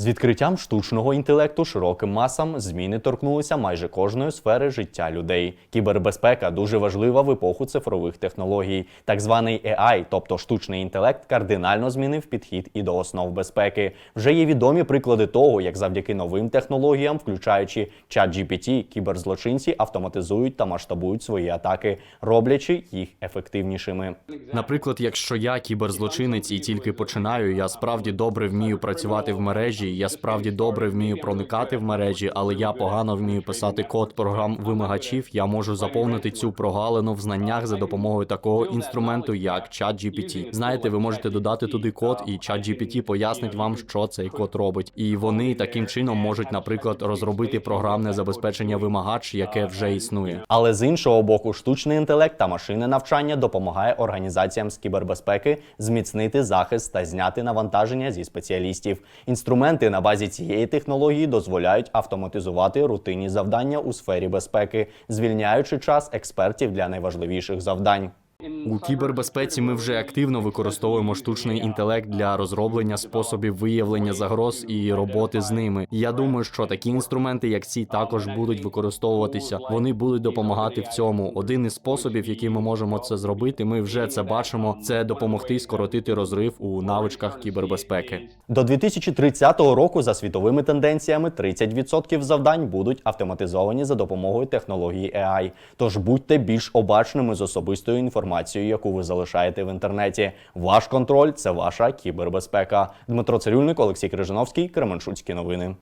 З відкриттям штучного інтелекту широким масам зміни торкнулися майже кожної сфери життя людей. Кібербезпека дуже важлива в епоху цифрових технологій. Так званий AI, тобто штучний інтелект, кардинально змінив підхід і до основ безпеки. Вже є відомі приклади того, як завдяки новим технологіям, включаючи ChatGPT, кіберзлочинці автоматизують та масштабують свої атаки, роблячи їх ефективнішими. Наприклад, якщо я кіберзлочинець і тільки починаю, я справді добре вмію працювати в мережі, я справді добре вмію проникати в мережі, але я погано вмію писати код програм вимагачів. Я можу заповнити цю прогалину в знаннях за допомогою такого інструменту, як ChatGPT. Знаєте, ви можете додати туди код, і ChatGPT пояснить вам, що цей код робить. І вони таким чином можуть, наприклад, розробити програмне забезпечення вимагач, яке вже існує. Але з іншого боку, штучний інтелект та машинне навчання допомагає організаціям з кібербезпеки зміцнити захист та зняти навантаження зі спеціалістів. Інструменти на базі цієї технології дозволяють автоматизувати рутинні завдання у сфері безпеки, звільняючи час експертів для найважливіших завдань. У кібербезпеці ми вже активно використовуємо штучний інтелект для розроблення способів виявлення загроз і роботи з ними. Я думаю, що такі інструменти, як ці, також будуть використовуватися. Вони будуть допомагати в цьому. Один із способів, який ми можемо це зробити, ми вже це бачимо. Це допомогти скоротити розрив у навичках кібербезпеки. До 2030 року за світовими тенденціями 30% завдань будуть автоматизовані за допомогою технології AI. Тож будьте більш обачними з особистою інформацією, яку ви залишаєте в інтернеті. Ваш контроль це ваша кібербезпека. Дмитро Цирюльник, Олексій Крижановський, Кременчуцькі новини.